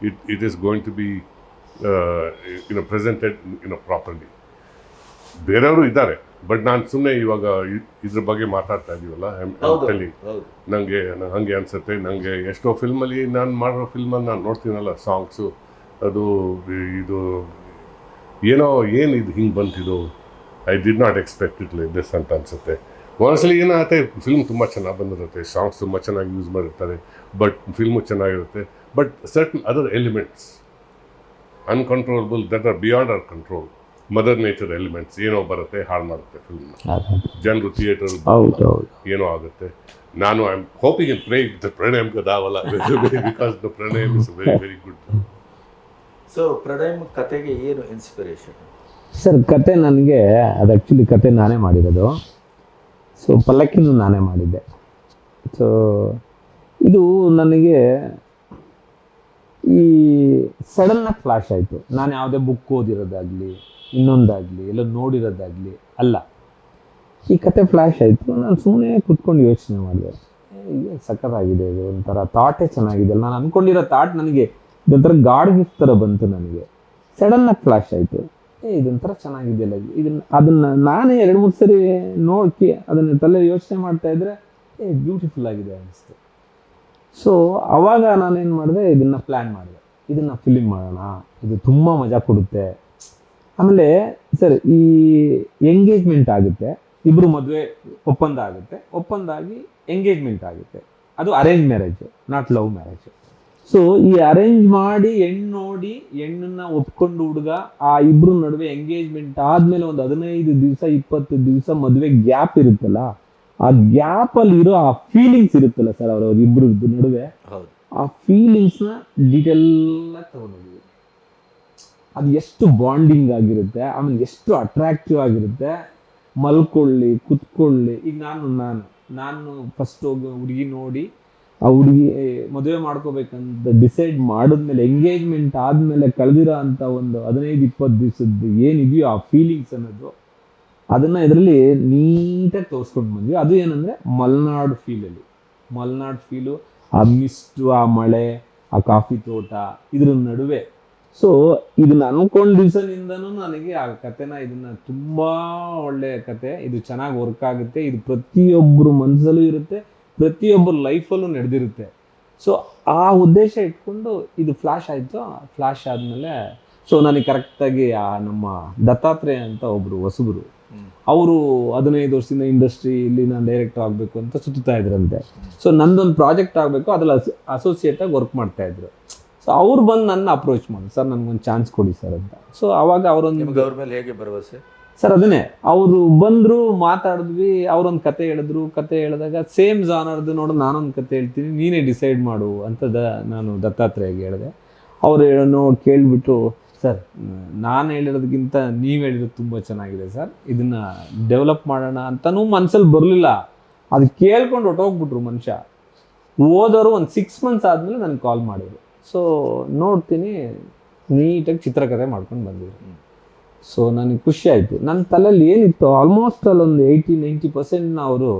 it it is going to be you know presented you know properly ಬೇರೆಯವರು ಇದ್ದಾರೆ ಬಟ್ ನಾನು ಸುಮ್ಮನೆ ಇವಾಗ ಇದ್ರ ಬಗ್ಗೆ ಮಾತಾಡ್ತಾ ಇದೀವಲ್ಲ ಹೌದು ಟೆಲಿ ಹೌದು. ನನಗೆ ಹಾಗೆ ಅನಿಸುತ್ತೆ ನನಗೆ ಎಷ್ಟೋ ಫಿಲ್ಮಲ್ಲಿ ನಾನು ಮಾಡಿರೋ ಫಿಲ್ಮಲ್ಲಿ ನಾನು ನೋಡ್ತೀನಲ್ಲ ಸಾಂಗ್ಸು ಅದು ಇದು ಏನೋ ಏನು ಇದು ಹಿಂಗೆ ಬಂತಿದು I did not expect it like this ಅಂತ ಅನಿಸುತ್ತೆ. ಒಂದ್ಸಲಿ ಏನಾಗುತ್ತೆ ಫಿಲ್ಮ್ ತುಂಬ ಚೆನ್ನಾಗಿ ಬಂದಿರುತ್ತೆ ಸಾಂಗ್ಸ್ ತುಂಬ ಚೆನ್ನಾಗಿ ಯೂಸ್ ಮಾಡಿರ್ತಾರೆ ಬಟ್ ಫಿಲ್ಮು ಚೆನ್ನಾಗಿರುತ್ತೆ but certain other elements uncontrollable that are beyond our control mother nature elements ಏನೋ ಬರುತ್ತೆ ಹಾಳು ಮಾಡುತ್ತೆ ಫಿಲ್ಮ್ ಜನರು ಥಿಯೇಟರ್ ಹೌದು ಹೌದು. ಏನೋ ಆಗುತ್ತೆ. ನಾನು I am hoping in pray the Pranayam ಕದಾವಲ್ಲ because the Pranayam is very very good so Pranayam ಕತೆಗೆ ಏನು ಇನ್ಸ್ಪಿರೇಷನ್ ಸರ್ ಕತೆ ನನಗೆ ಅದು ಆ್ಯಕ್ಚುಲಿ ಕತೆ ನಾನೇ ಮಾಡಿರೋದು ಸೊ ಪಲ್ಲಕ್ಕಿನೂ ನಾನೇ ಮಾಡಿದ್ದೆ. ಸೊ ಇದು ನನಗೆ ಈ ಸಡನ್ನಾಗಿ ಫ್ಲಾಶ್ ಆಯಿತು. ನಾನು ಯಾವುದೇ ಬುಕ್ ಓದಿರೋದಾಗಲಿ, ಇನ್ನೊಂದಾಗಲಿ, ಎಲ್ಲ ನೋಡಿರೋದಾಗಲಿ ಅಲ್ಲ. ಈ ಕತೆ ಫ್ಲ್ಯಾಶ್ ಆಯಿತು. ನಾನು ಸುಮ್ಮನೆ ಕೂತ್ಕೊಂಡು ಯೋಚನೆ ಮಾಡಿದೆ. ಸಖತ್ತಾಗಿದೆ ಇದು, ಒಂಥರ ಥಾಟೇ ಚೆನ್ನಾಗಿದೆ ನಾನು ಅಂದ್ಕೊಂಡಿರೋ ಥಾಟ್ ನನಗೆ ಇದೊಂಥರ ಗಾಡ್ ಗಿಫ್ಟ್ ಥರ ಬಂತು ನನಗೆ. ಸಡನ್ನಾಗಿ ಫ್ಲಾಶ್ ಆಯಿತು. ಏ ಇದೊಂಥರ ಚೆನ್ನಾಗಿದೆಯಲ್ಲ ಇದನ್ನ, ಅದನ್ನ ನಾನೇ ಎರಡು ಮೂರು ಸರಿ ನೋಡಿ ಅದನ್ನ ತಲೆ ಯೋಚನೆ ಮಾಡ್ತಾ ಇದ್ರೆ, ಏ ಬ್ಯೂಟಿಫುಲ್ ಆಗಿದೆ ಅನಿಸ್ತು ಸೊ ಅವಾಗ ನಾನೇನು ಮಾಡಿದೆ, ಇದನ್ನ ಪ್ಲ್ಯಾನ್ ಮಾಡಿದೆ. ಇದನ್ನ ಫಿಲಿಮ್ ಮಾಡೋಣ, ಇದು ತುಂಬ ಮಜಾ ಕೊಡುತ್ತೆ. ಆಮೇಲೆ, ಸರ್, ಈ ಎಂಗೇಜ್ಮೆಂಟ್ ಆಗುತ್ತೆ ಇಬ್ಬರು ಮದುವೆ ಒಪ್ಪಂದ ಆಗುತ್ತೆ ಒಪ್ಪಂದ ಆಗಿ ಎಂಗೇಜ್ಮೆಂಟ್ ಆಗುತ್ತೆ. ಅದು arrange marriage not love marriage so ಈ ಅರೇಂಜ್ ಮಾಡಿ ಹೆಣ್ಣು ನೋಡಿ ಹೆಣ್ಣನ್ನ ಒಪ್ಕೊಂಡು ಹುಡುಗ ಆ ಇಬ್ರು ನಡುವೆ ಎಂಗೇಜ್ಮೆಂಟ್ ಆದ್ಮೇಲೆ ಒಂದು ಹದಿನೈದು ದಿವಸ ಇಪ್ಪತ್ತು ದಿವಸ ಮದುವೆ ಗ್ಯಾಪ್ ಇರುತ್ತಲ್ಲ ಆ ಗ್ಯಾಪ್ ಅಲ್ಲಿ ಇರೋ ಆ ಫೀಲಿಂಗ್ಸ್ ಇರುತ್ತಲ್ಲ ಸರ್ ಅವ್ರ ಇಬ್ರು ನಡುವೆ ಆ ಆ ನ ಡೀಟೇಲ್ ತಗೊಂಡಿದ್ವಿ ಅದು ಎಷ್ಟು ಬಾಂಡಿಂಗ್ ಆಗಿರುತ್ತೆ ಆಮೇಲೆ ಎಷ್ಟು ಅಟ್ರಾಕ್ಟಿವ್ ಆಗಿರುತ್ತೆ ಮಲ್ಕೊಳ್ಳಿ ಕುತ್ಕೊಳ್ಳಿ. ಈಗ ನಾನು ನಾನು ನಾನು ಫಸ್ಟ್ ಹೋಗಿ ಹುಡುಗಿ ನೋಡಿ ಆ ಹುಡುಗಿ ಮದುವೆ ಮಾಡ್ಕೋಬೇಕಂತ ಡಿಸೈಡ್ ಮಾಡಿದ್ಮೇಲೆ ಎಂಗೇಜ್ಮೆಂಟ್ ಆದಮೇಲೆ ಕಳೆದಿರೋ ಅಂತ ಒಂದು ಹದಿನೈದು, ಇಪ್ಪತ್ತು ದಿವಸದ್ದು ಏನಿದೆಯೋ ಆ ಫೀಲಿಂಗ್ಸ್ ಅನ್ನೋದು, ಅದನ್ನು ಇದರಲ್ಲಿ ನೀಟಾಗಿ ತೋರಿಸ್ಕೊಂಡು ಬಂದ್ವಿ. ಅದು ಏನಂದರೆ ಮಲೆನಾಡು ಫೀಲಲ್ಲಿ ಮಲೆನಾಡು ಫೀಲು ಆ ಮಿಸ್ಟು ಆ ಮಳೆ, ಆ ಕಾಫಿ ತೋಟ, ಇದ್ರ ನಡುವೆ. ಸೊ ಇದನ್ನ ಅನ್ಕೊಂಡ ದಿವಸದಿಂದನೂ ನನಗೆ ಆ ಕತೆನ ಇದನ್ನ ತುಂಬಾ ಒಳ್ಳೆಯ ಕತೆ ಇದು ಚೆನ್ನಾಗಿ ವರ್ಕ್ ಆಗುತ್ತೆ. ಇದು ಪ್ರತಿಯೊಬ್ಬರು ಮನಸ್ಸಲ್ಲೂ ಇರುತ್ತೆ. ಪ್ರತಿಯೊಬ್ಬರ ಲೈಫಲ್ಲೂ ನಡೆದಿರುತ್ತೆ. ಸೊ ಆ ಉದ್ದೇಶ ಇಟ್ಕೊಂಡು ಇದು ಫ್ಲಾಶ್ ಆಯಿತು. ಫ್ಲಾಶ್ ಆದಮೇಲೆ ಸೊ ನನಗೆ ಕರೆಕ್ಟಾಗಿ, ಆ, ನಮ್ಮ ದತ್ತಾತ್ರೇಯ ಅಂತ ಒಬ್ಬರು ಹೊಸಬರು, ಅವರು ಹದಿನೈದು ವರ್ಷದಿಂದ ಇಂಡಸ್ಟ್ರಿ, ಇಲ್ಲಿ ನಾನು ಡೈರೆಕ್ಟರ್ ಆಗಬೇಕು ಅಂತ ಸುತ್ತಾ ಇದ್ರಂತೆ. ಸೊ ನಂದೊಂದು ಪ್ರಾಜೆಕ್ಟ್ ಆಗಬೇಕು, ಅದ್ರಲ್ಲಿ ಅಸೋಸಿಯೇಟ್ ಆಗಿ ವರ್ಕ್ ಮಾಡ್ತಾ ಇದ್ರು. ಸೊ ಅವ್ರು ಬಂದು ನನ್ನ ಅಪ್ರೋಚ್ ಮಾಡಿ ಸರ್, ನನಗೊಂದು ಚಾನ್ಸ್ ಕೊಡಿ ಸರ್ ಅಂತ. ಸೊ ಅವಾಗ ಅವರೊಂದು ಅವ್ರ ಮೇಲೆ ಹೇಗೆ ಭರವಸೆ? ಸರ್, ಅದನ್ನೇ. ಅವರು ಬಂದರು, ಮಾತಾಡಿದ್ವಿ, ಅವರೊಂದು ಕತೆ ಹೇಳಿದ್ರು. ಕತೆ ಹೇಳಿದಾಗ ಸೇಮ್ ಜಾನರ್ದು ನೋಡು, ನಾನೊಂದು ಕತೆ ಹೇಳ್ತೀನಿ, ನೀನೇ ಡಿಸೈಡ್ ಮಾಡು ಅಂತ ದ ನಾನು ದತ್ತಾತ್ರೇಯಗೆ ಹೇಳಿದೆ. ಅವ್ರು ಹೇಳೋ ಕೇಳಿಬಿಟ್ಟು, ಸರ್, ನಾನು ಹೇಳಿರೋದಕ್ಕಿಂತ ನೀವು ಹೇಳಿರೋದು ತುಂಬ ಚೆನ್ನಾಗಿದೆ ಸರ್. ಇದನ್ನು ಡೆವಲಪ್ ಮಾಡೋಣ ಅಂತನೂ ಮನ್ಸಲ್ಲಿ ಬರಲಿಲ್ಲ. ಅದು ಕೇಳ್ಕೊಂಡು ಹೊಟ್ಟೋಗ್ಬಿಟ್ರು ಮನುಷ್ಯ. ಓದೋರು ಒಂದು ಸಿಕ್ಸ್ ಮಂತ್ಸ್ ಆದಮೇಲೆ ನನಗೆ ಕಾಲ್ ಮಾಡಿದ್ರು. ಸೊ ನೋಡ್ತೀನಿ, ನೀಟಾಗಿ ಚಿತ್ರಕಥೆ ಮಾಡ್ಕೊಂಡು ಬಂದಿದ್ರು. ಸೊ ನನಗೆ ಖುಷಿ ಆಯಿತು. ನನ್ನ ತಲೆಯಲ್ಲಿ ಏನಿತ್ತು ಆಲ್ಮೋಸ್ಟ್ ಅಲ್ಲೊಂದು ಏಯ್ಟಿ ನೈಂಟಿ ಪರ್ಸೆಂಟ್ನ ಅವರು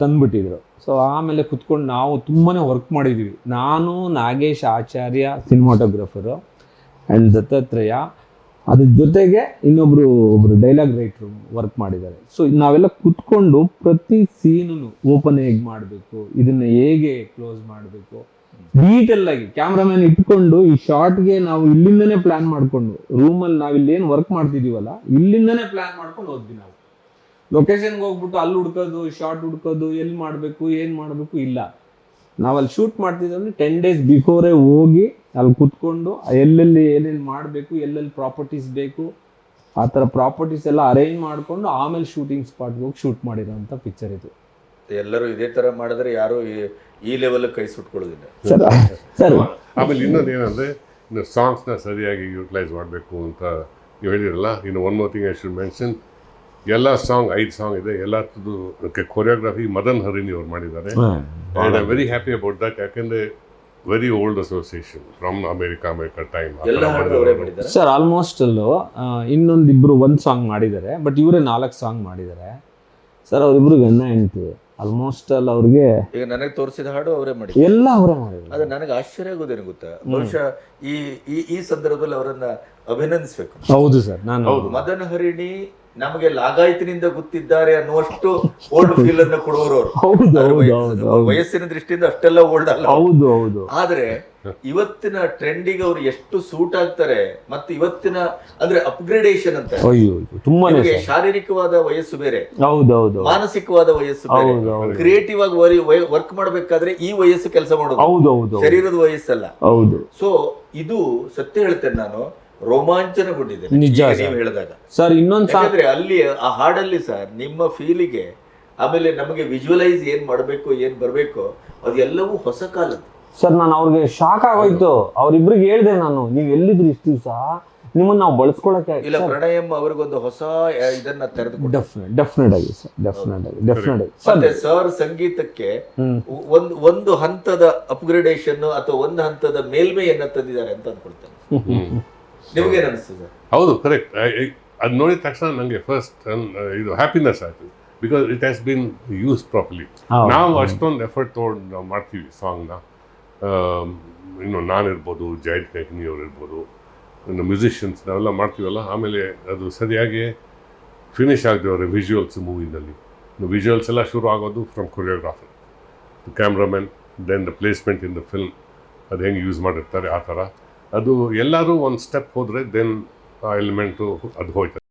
ತಂದುಬಿಟ್ಟಿದ್ರು. ಸೊ ಆಮೇಲೆ ಕುತ್ಕೊಂಡು ನಾವು ತುಂಬಾ ವರ್ಕ್ ಮಾಡಿದ್ವಿ. ನಾನು ನಾಗೇಶ್ ಆಚಾರ್ಯ ಸಿನಿಮಾಟೋಗ್ರಫರು ಆ್ಯಂಡ್ ದತ್ತಾತ್ರೇಯ. ಅದ್ರ ಜೊತೆಗೆ ಇನ್ನೊಬ್ರು, ಒಬ್ರು ಡೈಲಾಗ್ ರೈಟ್ರು ವರ್ಕ್ ಮಾಡಿದ್ದಾರೆ. ಸೊ ನಾವೆಲ್ಲ ಕುತ್ಕೊಂಡು ಪ್ರತಿ ಸೀನು ಓಪನ್ ಹೇಗೆ ಮಾಡಬೇಕು, ಇದನ್ನ ಹೇಗೆ ಕ್ಲೋಸ್ ಮಾಡಬೇಕು ಡೀಟೇಲ್ ಆಗಿ ಇಟ್ಕೊಂಡು ಈ ಶಾರ್ಟ್ಗೆ ನಾವು ಇಲ್ಲಿಂದನೇ ಪ್ಲಾನ್ ಮಾಡ್ಕೊಂಡು ರೂಮಲ್ಲಿ ನಾವು ಇಲ್ಲಿ ಏನು ವರ್ಕ್ ಮಾಡ್ತಿದೀವಲ್ಲ, ಇಲ್ಲಿಂದನೇ ಪ್ಲಾನ್ ಮಾಡ್ಕೊಂಡು ಹೋದ್ವಿ ನಾವು. ಲೊಕೇಶನ್ಗೆ ಹೋಗ್ಬಿಟ್ಟು ಅಲ್ಲಿ ಹುಡ್ಕೋದು ಶಾರ್ಟ್ ಹುಡ್ಕೋದು, ಎಲ್ಲಿ ಮಾಡಬೇಕು, ಏನು ಮಾಡಬೇಕು, ಇಲ್ಲ. ನಾವಲ್ಲಿ ಶೂಟ್ ಮಾಡ್ತಿದ್ದಂದ್ರೆ ಟೆನ್ ಡೇಸ್ ಬಿಫೋರೇ ಹೋಗಿ ಅಲ್ಲಿ ಕುತ್ಕೊಂಡು ಎಲ್ಲೆಲ್ಲಿ ಏನೇನು ಮಾಡಬೇಕು ಎಲ್ಲೆಲ್ಲಿ ಪ್ರಾಪರ್ಟೀಸ್ ಬೇಕು ಆ ಥರ ಪ್ರಾಪರ್ಟೀಸ್ ಎಲ್ಲ ಅರೇಂಜ್ ಮಾಡಿಕೊಂಡು ಆಮೇಲೆ ಶೂಟಿಂಗ್ ಸ್ಪಾಟ್ಗೆ ಹೋಗಿ ಶೂಟ್ ಮಾಡಿರೋಂಥ ಪಿಕ್ಚರ್ ಇದು. ಎಲ್ಲರೂ ಇದೇ ತರ ಮಾಡಿದ್ರೆ ಯಾರು ಈ- ಈ ಲೆವೆಲ್ ಕೈ ಸುಟ್ಕೊಳ್ಳೋದಿಲ್ಲ. Sir sir. ಆಮೇಲೆ ಇನ್ನೊಂದು ಏನಂದ್ರೆ ಇನ್ನು ಸಾಂಗ್ಸ್ನ ಸರಿಯಾಗಿ ಯೂಟಿಲೈಸ್ ಮಾಡಬೇಕು ಅಂತ ನೀವು ಹೇಳಿರಲ್ಲ ಇನ್ನು one more thing I should mention ಎಲ್ಲ ಸಾಂಗ್ ಐದು ಸಾಂಗ್ ಇದೆ ಎಲ್ಲದ್ದು ಕೊರಿಯೋಗ್ರಫಿ ಮದನ್ ಹರಿನಿ ಅವ್ರು ಮಾಡಿದ್ದಾರೆ. I very happy about that ಯಾಕೆಂದರೆ very old association from America America time ಎಲ್ಲ ಹಾಡು ಅವರೇ ಸರ್ ಆಲ್ಮೋಸ್ಟ್ ಅಲ್ಲೂ ಇನ್ನೊಂದಿಬ್ರು ಒಂದು ಸಾಂಗ್ ಮಾಡಿದ್ದಾರೆ ಬಟ್ ಇವರೇ ನಾಲ್ಕು ಸಾಂಗ್ ಮಾಡಿದ್ದಾರೆ. ಸರ್ ಅವರಿಬ್ರು ಗಂಡ ಹೆಂಡ್ತಿ ಆಲ್ಮೋಸ್ಟ್ ಅಲ್ಲಿ ಅವ್ರಿಗೆ ಈಗ ನನಗೆ ತೋರಿಸಿದ ಹಾಡು ಅವರೇ ಮಾಡಿ ಎಲ್ಲ ಅವರೇ ಮಾಡಿದ್ದಾರೆ. ಅದು ನನಗೆ ಆಶ್ಚರ್ಯ ಆಗೋದೇನು ಗೊತ್ತಾ? ಬಹುಶಃ ಈ ಈ ಈ ಸಂದರ್ಭದಲ್ಲಿ ಅವರನ್ನ ಅಭಿನಂದಿಸಬೇಕು. ಹೌದು ಸರ್ ನಾನು ಮದನ್ ಹರಿಣಿ ನಮಗೆ ಲಾಗಾಯತಿನಿಂದ ಗೊತ್ತಿದ್ದಾರೆ ಅನ್ನುವಷ್ಟು ಓಲ್ಡ್ ಫೀಲ್ ಅನ್ನು ಅವರು. ಹೌದು ವಯಸ್ಸಿನ ದೃಷ್ಟಿಯಿಂದ ಅಷ್ಟೆಲ್ಲ ಓಲ್ಡ್ ಅಲ್ಲ. ಹೌದು ಹೌದು. ಆದ್ರೆ ಇವತ್ತಿನ ಟ್ರೆಂಡಿಗೆ ಅವರು ಎಷ್ಟು ಸೂಟ್ ಆಗ್ತಾರೆ ಮತ್ತೆ ಇವತ್ತಿನ ಅಂದ್ರೆ ಅಪ್ಗ್ರೇಡೇಷನ್ ಅಂತ. ತುಂಬಾನೇ ಶಾರೀರಿಕವಾದ ವಯಸ್ಸು ಬೇರೆ. ಹೌದೌದು ಹೌದು ಮಾನಸಿಕವಾದ ವಯಸ್ಸು ಬೇರೆ. ಕ್ರಿಯೇಟಿವ್ ಆಗಿ ವರ್ಕ್ ಮಾಡಬೇಕಾದ್ರೆ ಈ ವಯಸ್ಸು ಕೆಲಸ ಮಾಡೋದು. ಹೌದು ಹೌದು ಶರೀರದ ವಯಸ್ಸಲ್ಲ. ಹೌದು. ಸೊ ಇದು ಸತ್ಯ ಹೇಳ್ತೇನೆ ನಾನು. ರೋಮಾಂಚನಗೊಂಡಿದ್ದೇನೆ ನಿಜ. ನೀವು ಹೇಳಿದಾಗ. ಸರ್ ಇನ್ನೊಂದು ಸಾಂಗ್ ಅಲ್ಲಿ ಆ ಹಾಡಲ್ಲಿ ಸರ್ ನಿಮ್ಮ ಫೀಲಿಗೆ ಆಮೇಲೆ ನಮಗೆ ವಿಜುವಲೈಸ್ ಏನ್ ಮಾಡಬೇಕು ಏನ್ ಬರಬೇಕು ಅದೆಲ್ಲವೂ ಹೊಸ ಕಾಲದ್ದು. ಸರ್ ನಾನು ಅವ್ರಿಗೆ ಶಾಕ್ ಆಗೋಯ್ತು. ಅವ್ರಿಬ್ರಿಗೆ ಹೇಳ್ದೆ ನಾನು ನೀವು ಎಲ್ಲಿದ್ರಿ ಇಷ್ಟು ದಿವಸ? ನಿಮ್ಮನ್ನ ನಾವು ಬಳಸ್ಕೊಳಕ್ಕೆ ಇಲ್ಲ ಪ್ರಣಯಂ ಅವ್ರಿಗೊಂದು ಹೊಸ ಇದನ್ನ ತೆರೆದು ಡೆಫಿನೆಟ್ ಡೆಫಿನೆಟ್ ಆಗಿ ಸರ್ ಡೆಫಿನೆಟ್ ಆಗಿ ಡೆಫಿನೆಟ್ ಆಗಿ. ಸರ್ ಮತ್ತೆ ಸರ್ ಸಂಗೀತಕ್ಕೆ ಒಂದು ಒಂದು ಹಂತದ ಅಪ್ಗ್ರೇಡೇಷನ್ ಅಥವಾ ಒಂದು ಹಂತದ ಮೇಲ್ಮೆಯನ್ನ ತಂದಿದ್ದಾರೆ ಅಂತ ಅನ್ಕೊಳ್ತೇನೆ ನಿಮ್ಗೇನ್ ಹೌದು ಕರೆಕ್ಟ್ ಅದು ನೋಡಿದ ತಕ್ಷಣ ನನಗೆ ಫಸ್ಟ್ ಇದು ಹ್ಯಾಪಿನೆಸ್ ಆಯಿತು. Because it has been use properly. ನಾವು ಅಷ್ಟೊಂದು ಎಫರ್ಟ್ ತೊಗೊಂಡು ನಾವು ಮಾಡ್ತೀವಿ ಸಾಂಗ್ನ ಇನ್ನು ನಾನಿರ್ಬೋದು ಜಯಂತ್ ಕೈಕನಿ ಅವ್ರು ಇರ್ಬೋದು ಇನ್ನು ಮ್ಯೂಸಿಷಿಯನ್ಸ್ ನಾವೆಲ್ಲ ಮಾಡ್ತೀವಲ್ಲ ಆಮೇಲೆ ಅದು ಸರಿಯಾಗಿ ಫಿನಿಶ್ ಆಗ್ತೀವ್ರೆ ವಿಜುವಲ್ಸ್ ಮೂವಿನಲ್ಲಿ ವಿಜುವಲ್ಸ್ ಎಲ್ಲ ಶುರು ಆಗೋದು from choreographer cameraman then the placement in the film ಅದು ಹೆಂಗೆ ಯೂಸ್ ಮಾಡಿರ್ತಾರೆ ಆ ಥರ. ಅದು ಎಲ್ಲರೂ ಒಂದು ಸ್ಟೆಪ್ ಹೋದರೆ ದೆನ್ ಆ ಎಲಿಮೆಂಟು ಅದು ಹೋಯ್ತದೆ.